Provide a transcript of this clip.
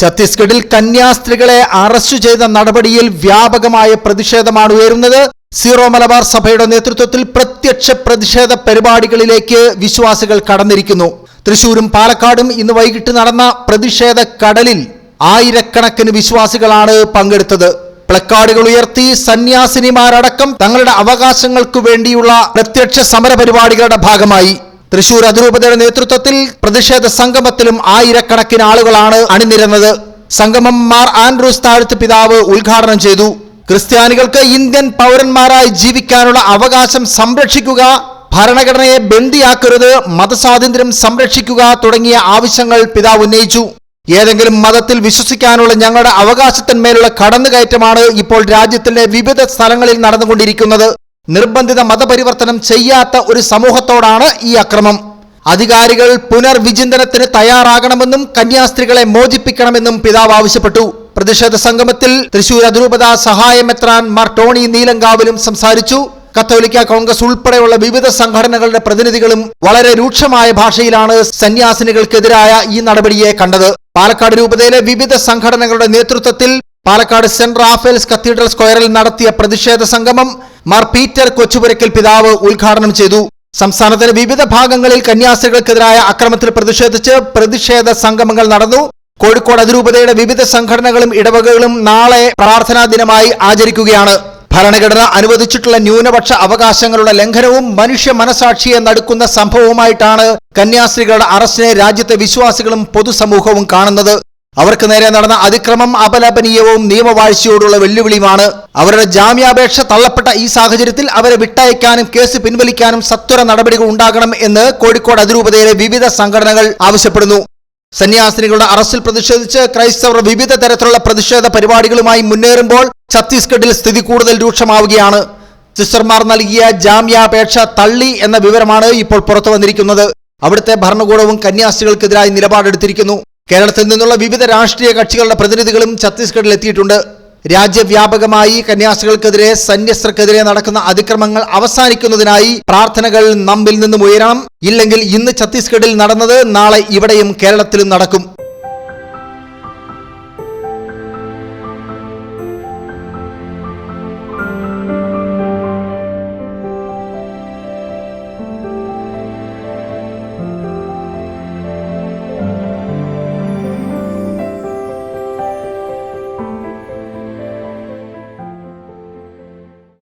ഛത്തീസ്ഗഡിൽ കന്യാസ്ത്രീകളെ അറസ്റ്റ് ചെയ്ത നടപടിയിൽ വ്യാപകമായ പ്രതിഷേധമാണ് ഉയരുന്നത്. സീറോ മലബാർ സഭയുടെ നേതൃത്വത്തിൽ പ്രത്യക്ഷ പ്രതിഷേധ പരിപാടികളിലേക്ക് വിശ്വാസികൾ കടന്നിരിക്കുന്നു. തൃശൂരും പാലക്കാടും ഇന്ന് വൈകിട്ട് നടന്ന പ്രതിഷേധ കടലിൽ ആയിരക്കണക്കിന് വിശ്വാസികളാണ് പങ്കെടുത്തത്. പ്ലക്കാർഡുകൾ ഉയർത്തി സന്യാസിനിമാരടക്കം തങ്ങളുടെ അവകാശങ്ങൾക്കു വേണ്ടിയുള്ള പ്രത്യക്ഷ സമര പരിപാടികളുടെ ഭാഗമായി. തൃശൂർ അതിരൂപതയുടെ നേതൃത്വത്തിൽ പ്രതിഷേധ സംഗമത്തിലും ആയിരക്കണക്കിന് ആളുകളാണ് അണിനിരന്നത്. സംഗമം മാർ ആൻഡ്രൂസ് താഴ്ത്ത് പിതാവ് ഉദ്ഘാടനം ചെയ്തു. ക്രിസ്ത്യാനികൾക്ക് ഇന്ത്യൻ പൗരന്മാരായി ജീവിക്കാനുള്ള അവകാശം സംരക്ഷിക്കുക ഭരണഘടനയെ ബന്ദിയാക്കരുത് മതസ്വാതന്ത്ര്യം സംരക്ഷിക്കുക തുടങ്ങിയ ആവശ്യങ്ങൾ പിതാവ് ഉന്നയിച്ചു. ഏതെങ്കിലും മതത്തിൽ വിശ്വസിക്കാനുള്ള ഞങ്ങളുടെ അവകാശത്തിന്മേലുള്ള കടന്നുകയറ്റമാണ് ഇപ്പോൾ രാജ്യത്തിന്റെ വിവിധ സ്ഥലങ്ങളിൽ നടന്നുകൊണ്ടിരിക്കുന്നത്. നിർബന്ധിത മതപരിവർത്തനം ചെയ്യാത്ത ഒരു സമൂഹത്തോടാണ് ഈ അക്രമം. അധികാരികൾ പുനർവിചിന്തനത്തിന് തയ്യാറാകണമെന്നും കന്യാസ്ത്രീകളെ മോചിപ്പിക്കണമെന്നും പിതാവ് ആവശ്യപ്പെട്ടു. പ്രതിഷേധ സംഗമത്തിൽ തൃശൂർ അതിരൂപത സഹായമെത്രാൻ മാർ ടോണി നീലങ്കാവിലും സംസാരിച്ചു. കത്തോലിക്ക കോൺഗ്രസ് ഉൾപ്പെടെയുള്ള വിവിധ സംഘടനകളുടെ പ്രതിനിധികളും വളരെ രൂക്ഷമായ ഭാഷയിലാണ് സന്യാസിനികൾക്കെതിരായ ഈ നടപടിയെ കണ്ടത്. പാലക്കാട് രൂപതയിലെ വിവിധ സംഘടനകളുടെ നേതൃത്വത്തിൽ പാലക്കാട് സെന്റ് റാഫേൽസ് കത്തീഡ്രൽ സ്ക്വയറിൽ നടത്തിയ പ്രതിഷേധ സംഗമം മാർ പീറ്റർ കൊച്ചുപുരയ്ക്കൽ പിതാവ് ഉദ്ഘാടനം ചെയ്തു. സംസ്ഥാനത്തിന്റെ വിവിധ ഭാഗങ്ങളിൽ കന്യാസ്ത്രീകൾക്കെതിരായ അക്രമത്തിൽ പ്രതിഷേധിച്ച് പ്രതിഷേധ സംഗമങ്ങൾ നടന്നു. കോഴിക്കോട് അതിരൂപതയുടെ വിവിധ സംഘടനകളും ഇടവകകളും നാളെ പ്രാർത്ഥനാ ദിനമായി ആചരിക്കുകയാണ്. ഭരണഘടന അനുവദിച്ചിട്ടുള്ള ന്യൂനപക്ഷ അവകാശങ്ങളുടെ ലംഘനവും മനുഷ്യ മനസാക്ഷിയെ നടുക്കുന്ന സംഭവവുമായിട്ടാണ് കന്യാസ്ത്രീകളുടെ അറസ്റ്റിനെ രാജ്യത്തെ വിശ്വാസികളും പൊതുസമൂഹവും കാണുന്നത്. അവർക്ക് നേരെ നടന്ന അതിക്രമം അപലപനീയവും നിയമവാഴ്ചയോടുള്ള വെല്ലുവിളിയുമാണ്. അവരുടെ ജാമ്യാപേക്ഷ തള്ളപ്പെട്ട ഈ സാഹചര്യത്തിൽ അവരെ വിട്ടയക്കാനും കേസ് പിൻവലിക്കാനും സത്വര നടപടികൾ ഉണ്ടാകണം എന്ന് കോഴിക്കോട് അതിരൂപതയിലെ വിവിധ സംഘടനകൾ ആവശ്യപ്പെടുന്നു. സന്യാസിനികളുടെ അറസ്റ്റിൽ പ്രതിഷേധിച്ച് ക്രൈസ്തവർ വിവിധ തരത്തിലുള്ള പ്രതിഷേധ പരിപാടികളുമായി മുന്നേറുമ്പോൾ ഛത്തീസ്ഗഡിൽ സ്ഥിതി കൂടുതൽ രൂക്ഷമാവുകയാണ്. സിസ്റ്റർമാർ നൽകിയ ജാമ്യാപേക്ഷ തള്ളി എന്ന വിവരമാണ് ഇപ്പോൾ പുറത്തു വന്നിരിക്കുന്നത് അവിടുത്തെ ഭരണകൂടവും കന്യാസ്ത്രീകൾക്കെതിരായി നിലപാടെടുത്തിരിക്കുന്നു. കേരളത്തിൽ നിന്നുള്ള വിവിധ രാഷ്ട്രീയ കക്ഷികളുടെ പ്രതിനിധികളും ഛത്തീസ്ഗഡിൽ എത്തിയിട്ടുണ്ട്. രാജ്യവ്യാപകമായി കന്യാസ്ത്രീകൾക്കെതിരെ സന്യസ്ത്രക്കെതിരെ നടക്കുന്ന അതിക്രമങ്ങൾ അവസാനിക്കുന്നതിനായി പ്രാർത്ഥനകൾ നമ്മിൽ നിന്നും ഉയരണം. ഇല്ലെങ്കിൽ ഇന്ന് ഛത്തീസ്ഗഡിൽ നടന്നത് നാളെ ഇവിടെയും കേരളത്തിലും നടക്കും.